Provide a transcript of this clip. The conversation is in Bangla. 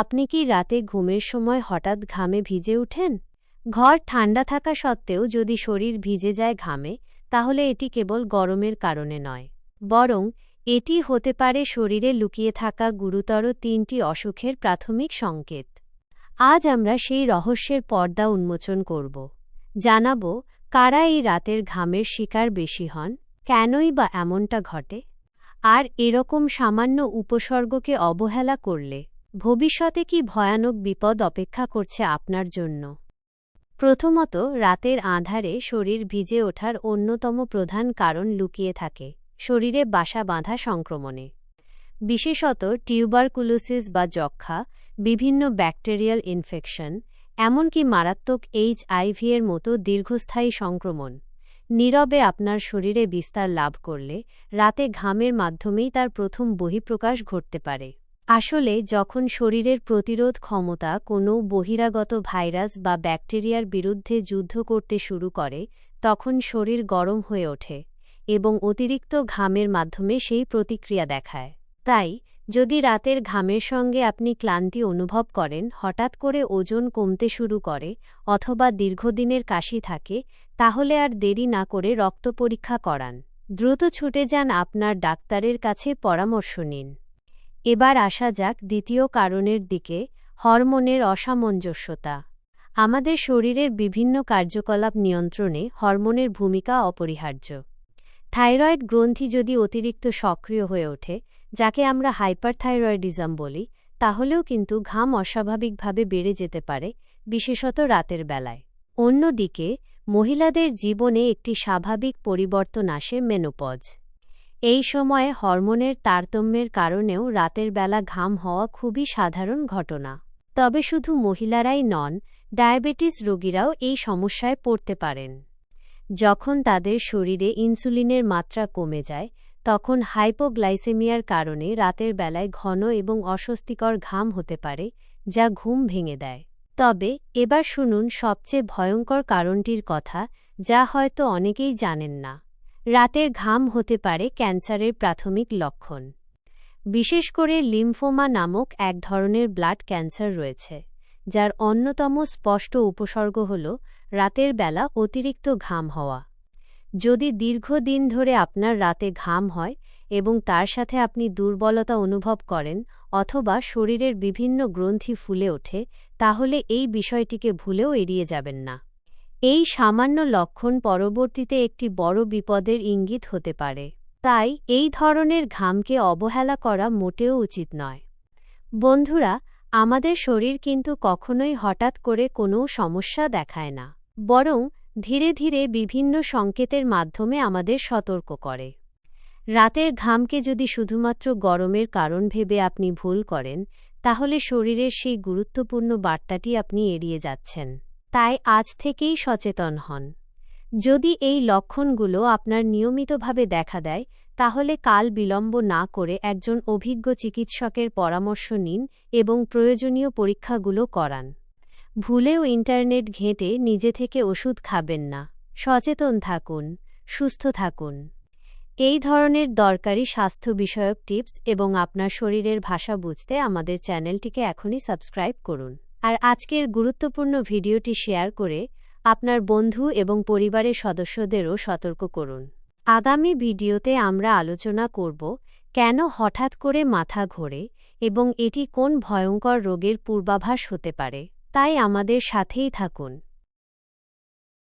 আপনি কি রাতে ঘুমের সময় হঠাৎ ঘামে ভিজে উঠেন? ঘর ঠান্ডা থাকা সত্ত্বেও যদি শরীর ভিজে যায় ঘামে, তাহলে এটি কেবল গরমের কারণে নয়। বরং, এটি হতে পারে শরীরে লুকিয়ে থাকা গুরুতর তিনটি অসুখের প্রাথমিক সংকেত। আজ আমরা সেই রহস্যের পর্দা উন্মোচন করব। জানাব, কারা এই রাতের ঘামের শিকার বেশি হন? কেনই বা এমনটা ঘটে? আর এরকম সামান্য উপসর্গকে অবহেলা করলে ভবিষ্যতে কি ভয়ানক বিপদ অপেক্ষা করছে আপনার জন্য? প্রথমত, রাতের আঁধারে শরীর ভিজে ওঠার অন্যতম প্রধান কারণ লুকিয়ে থাকে, শরীরে বাসা বাঁধা সংক্রমণে। বিশেষত টিউবারকুলোসিস বা যক্ষা বিভিন্ন ব্যাকটেরিয়াল ইনফেকশন, এমনকি মারাত্মক এইচআইভি এর মতো দীর্ঘস্থায়ী সংক্রমণ। নীরবে আপনার শরীরে বিস্তার লাভ করলে, রাতে ঘামের মাধ্যমেই তার প্রথম বহিঃপ্রকাশ ঘটতে পারে। আসলে, যখন শরীরের প্রতিরোধ ক্ষমতা কোনো বহিরাগত ভাইরাস বা ব্যাকটেরিয়ার বিরুদ্ধে যুদ্ধ করতে শুরু করে, তখন শরীর গরম হয়ে ওঠে এবং অতিরিক্ত ঘামের মাধ্যমে সেই প্রতিক্রিয়া দেখায়। তাই, যদি রাতের ঘামের সঙ্গে আপনি ক্লান্তি অনুভব করেন, হঠাৎ করে ওজন কমতে শুরু করে অথবা দীর্ঘদিনের কাশি থাকে, তাহলে আর দেরি না করে রক্ত পরীক্ষা করান। দ্রুত ছুটে যান আপনার ডাক্তারের কাছে পরামর্শ নিন। এবার আসা যাক দ্বিতীয় কারণের দিকে, হরমোনের অসামঞ্জস্যতা। আমাদের শরীরের বিভিন্ন কার্যকলাপ নিয়ন্ত্রণে হরমোনের ভূমিকা অপরিহার্য। থাইরয়েড গ্রন্থি যদি অতিরিক্ত সক্রিয় হয়ে ওঠে, যাকে আমরা হাইপারথাইরয়েডিজম বলি, তাহলেও কিন্তু ঘাম অস্বাভাবিকভাবে বেড়ে যেতে পারে, বিশেষত রাতের বেলায়। অন্যদিকে, মহিলাদের জীবনে একটি স্বাভাবিক পরিবর্তন আসে মেনোপজ। এই সময়ে হরমোনের তারতম্যের কারণেও রাতের বেলা ঘাম হওয়া খুবই সাধারণ ঘটনা। তবে শুধু মহিলারাই নন, ডায়াবেটিস রোগীরাও এই সমস্যায় পড়তে পারেন। যখন তাদের শরীরে ইনসুলিনের মাত্রা কমে যায়, তখন হাইপোগ্লাইসেমিয়ার কারণে রাতের বেলায় ঘন এবং অস্বস্তিকর ঘাম হতে পারে, যা ঘুম ভেঙে দেয়। তবে, এবার শুনুন সবচেয়ে ভয়ঙ্কর কারণটির কথা, যা হয়তো অনেকেই জানেন না। রাতের ঘাম হতে পারে ক্যান্সারের প্রাথমিক লক্ষণ। বিশেষ করে লিম্ফোমা নামক এক ধরনের ব্লাড ক্যান্সার রয়েছে, যার অন্যতম স্পষ্ট উপসর্গ হল রাতের বেলা অতিরিক্ত ঘাম হওয়া। যদি দীর্ঘদিন ধরে আপনার রাতে ঘাম হয় এবং তার সাথে আপনি দুর্বলতা অনুভব করেন অথবা শরীরের বিভিন্ন গ্রন্থি ফুলে ওঠে, তাহলে এই বিষয়টিকে ভুলেও এড়িয়ে যাবেন না। এই সামান্য লক্ষণ পরবর্তীতে একটি বড় বিপদের ইঙ্গিত হতে পারে। তাই, এই ধরনের ঘামকে অবহেলা করা মোটেও উচিত নয়। বন্ধুরা, আমাদের শরীর কিন্তু কখনোই হঠাৎ করে কোনো সমস্যা দেখায় না, বরং ধীরে ধীরে বিভিন্ন সংকেতের মাধ্যমে আমাদের সতর্ক করে। রাতের ঘামকে যদি শুধুমাত্র গরমের কারণ ভেবে আপনি ভুল করেন, তাহলে শরীরের সেই গুরুত্বপূর্ণ বার্তাটি আপনি এড়িয়ে যাচ্ছেন। তাই আজ থেকেই সচেতন হন। যদি এই লক্ষণগুলো আপনার নিয়মিতভাবে দেখা দেয়, তাহলে কাল বিলম্ব না করে একজন অভিজ্ঞ চিকিৎসকের পরামর্শ নিন এবং প্রয়োজনীয় পরীক্ষাগুলো করান। ভুলেও ইন্টারনেট ঘেঁটে নিজে থেকে ওষুধ খাবেন না। সচেতন থাকুন, সুস্থ থাকুন। এই ধরনের দরকারি স্বাস্থ্য বিষয়ক টিপস এবং আপনার শরীরের ভাষা বুঝতে আমাদের চ্যানেলটিকে এখনই সাবস্ক্রাইব করুন। আর আজকের গুরুত্বপূর্ণ ভিডিওটি শেয়ার করে আপনার বন্ধু এবং পরিবারের সদস্যদেরও সতর্ক করুন। আগামী ভিডিওতে আমরা আলোচনা করব, কেন হঠাৎ করে মাথা ঘোরে এবং এটি কোন ভয়ঙ্কর রোগের পূর্বাভাস হতে পারে। তাই আমাদের সাথেই থাকুন।